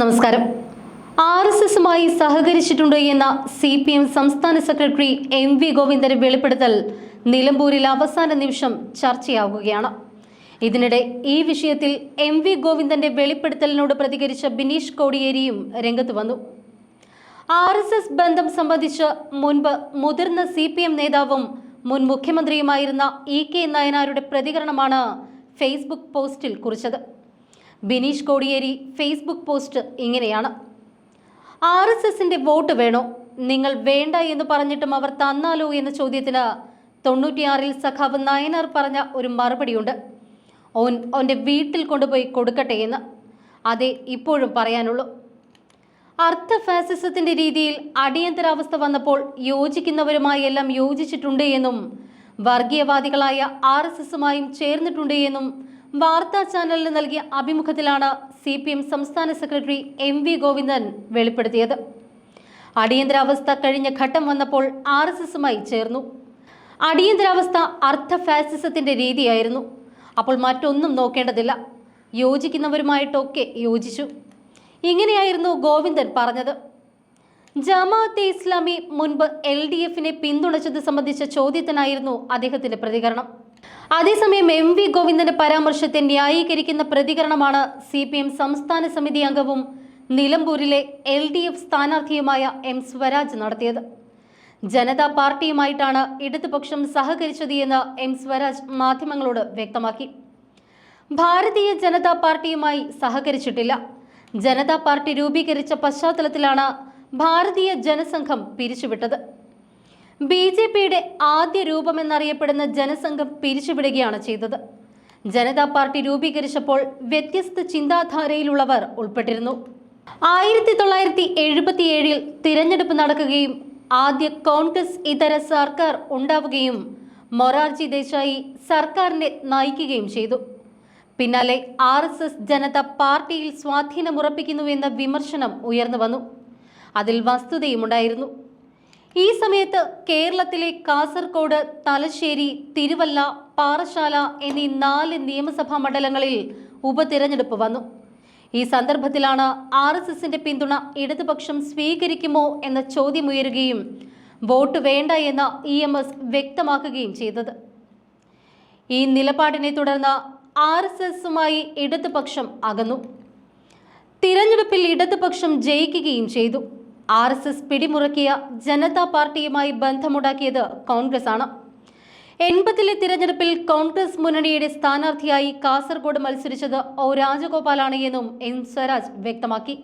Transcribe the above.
നമസ്കാരം. R S എസുമായി സഹകരിച്ചിട്ടുണ്ട് എന്ന സി പി എം സംസ്ഥാന സെക്രട്ടറി എം വി ഗോവിന്ദന്റെ വെളിപ്പെടുത്തൽ നിലമ്പൂരിൽ അവസാന നിമിഷം ചർച്ചയാവുകയാണ്. ഇതിനിടെ ഈ വിഷയത്തിൽ എം വി ഗോവിന്ദന്റെ വെളിപ്പെടുത്തലിനോട് പ്രതികരിച്ച ബിനീഷ് കോടിയേരിയും രംഗത്ത് വന്നു. ആർ എസ് എസ് ബന്ധം സംബന്ധിച്ച് മുൻപ് മുതിർന്ന സി പി എം നേതാവും മുൻ മുഖ്യമന്ത്രിയുമായിരുന്ന ഇ കെ നയനാരുടെ പ്രതികരണമാണ് ഫേസ്ബുക്ക് പോസ്റ്റിൽ കുറിച്ചത്. ബിനീഷ് കോടിയേരി ഫേസ്ബുക്ക് പോസ്റ്റ് ഇങ്ങനെയാണ്. ആർ എസ് എസിന്റെ വോട്ട് വേണോ? നിങ്ങൾ വേണ്ട എന്ന് പറഞ്ഞിട്ടും അവർ തന്നാലോ എന്ന ചോദ്യത്തിന് തൊണ്ണൂറ്റിയാറിൽ സഖാവ് നയനാർ പറഞ്ഞ ഒരു മറുപടിയുണ്ട്. ഓൻ ഓന്റെ വീട്ടിൽ കൊണ്ടുപോയി കൊടുക്കട്ടെ എന്ന്. അതേ ഇപ്പോഴും പറയാനുള്ളൂ. അർത്ഥ ഫാസിസത്തിന്റെ രീതിയിൽ അടിയന്തരാവസ്ഥ വന്നപ്പോൾ യോജിക്കുന്നവരുമായി എല്ലാം യോജിച്ചിട്ടുണ്ട് എന്നും വർഗീയവാദികളായ ആർ എസ് എസുമായും ചേർന്നിട്ടുണ്ട് എന്നും വാർത്താ ചാനലിന് നൽകിയ അഭിമുഖത്തിലാണ് സി പി എം സംസ്ഥാന സെക്രട്ടറി എം വി ഗോവിന്ദൻ വെളിപ്പെടുത്തിയത്. അടിയന്തരാവസ്ഥ കഴിഞ്ഞ ഘട്ടം വന്നപ്പോൾ ആർ എസ് എസുമായി ചേർന്നു. അടിയന്തരാവസ്ഥ അർത്ഥ ഫാസിസത്തിന്റെ രീതിയായിരുന്നു. അപ്പോൾ മറ്റൊന്നും നോക്കേണ്ടതില്ല. യോജിക്കുന്നവരുമായിട്ടൊക്കെ യോജിച്ചു. ഇങ്ങനെയായിരുന്നു ഗോവിന്ദൻ പറഞ്ഞത്. ജമാഅത്തെ ഇസ്ലാമി മുൻപ് എൽ ഡി എഫിനെ പിന്തുണച്ചത് സംബന്ധിച്ച ചോദ്യത്തിനായിരുന്നു അദ്ദേഹത്തിന്റെ പ്രതികരണം. അതേസമയം എം വി ഗോവിന്ദന്റെ പരാമർശത്തെ ന്യായീകരിക്കുന്ന പ്രതികരണമാണ് സി പി എം സംസ്ഥാന സമിതി അംഗവും നിലമ്പൂരിലെ എൽ ഡി എഫ് സ്ഥാനാർത്ഥിയുമായ എം സ്വരാജ് നടത്തിയത്. ജനതാ പാർട്ടിയുമായിട്ടാണ് ഇടതുപക്ഷം സഹകരിച്ചത് എന്ന് എം സ്വരാജ് മാധ്യമങ്ങളോട് വ്യക്തമാക്കി. ഭാരതീയ ജനതാ പാർട്ടിയുമായി സഹകരിച്ചിട്ടില്ല. ജനതാ പാർട്ടി രൂപീകരിച്ച പശ്ചാത്തലത്തിലാണ് ഭാരതീയ ജനസംഘം പിരിച്ചുവിട്ടത്. ബി ജെ പിയുടെ ആദ്യ രൂപമെന്നറിയപ്പെടുന്ന ജനസംഘം പിരിച്ചുവിടുകയാണ് ചെയ്തത്. ജനതാ പാർട്ടി രൂപീകരിച്ചപ്പോൾ വ്യത്യസ്ത ചിന്താധാരയിലുള്ളവർ ഉൾപ്പെട്ടിരുന്നു. ആയിരത്തി തൊള്ളായിരത്തി എഴുപത്തിയേഴിൽ തിരഞ്ഞെടുപ്പ് നടക്കുകയും ആദ്യ കോൺഗ്രസ് ഇതര സർക്കാർ ഉണ്ടാവുകയും മൊറാർജി ദേശായി സർക്കാരിനെ നയിക്കുകയും ചെയ്തു. പിന്നാലെ ആർ എസ് എസ് ജനത പാർട്ടിയിൽ സ്വാധീനമുറപ്പിക്കുന്നുവെന്ന വിമർശനം ഉയർന്നു വന്നു. അതിൽ വസ്തുതയുമുണ്ടായിരുന്നു. ഈ സമയത്ത് കേരളത്തിലെ കാസർകോട് തലശ്ശേരി തിരുവല്ല പാറശാല എന്നീ നാല് നിയമസഭാ മണ്ഡലങ്ങളിൽ ഉപതിരഞ്ഞെടുപ്പ് വന്നു. ഈ സന്ദർഭത്തിലാണ് ആർ എസ് എസിന്റെ പിന്തുണ ഇടതുപക്ഷം സ്വീകരിക്കുമോ എന്ന ചോദ്യമുയരുകയും വോട്ട് വേണ്ട എന്ന ഇ എം എസ് വ്യക്തമാക്കുകയും ചെയ്തത്. ഈ നിലപാടിനെ തുടർന്ന് ആർ എസ് എസുമായി ഇടതുപക്ഷം അകന്നു. തിരഞ്ഞെടുപ്പിൽ ഇടതുപക്ഷം ജയിക്കുകയും ചെയ്തു. ആർ എസ് എസ് പിടിമുറക്കിയ ജനതാ പാർട്ടിയുമായി ബന്ധമുണ്ടാക്കിയത് കോൺഗ്രസ് ആണ് എൺപതിലെ തിരഞ്ഞെടുപ്പിൽ കോൺഗ്രസ് മുന്നണിയുടെ സ്ഥാനാർത്ഥിയായി കാസർഗോഡ് മത്സരിച്ചത് ഒ രാജഗോപാലാണ് എന്നും എം സ്വരാജ് വ്യക്തമാക്കി.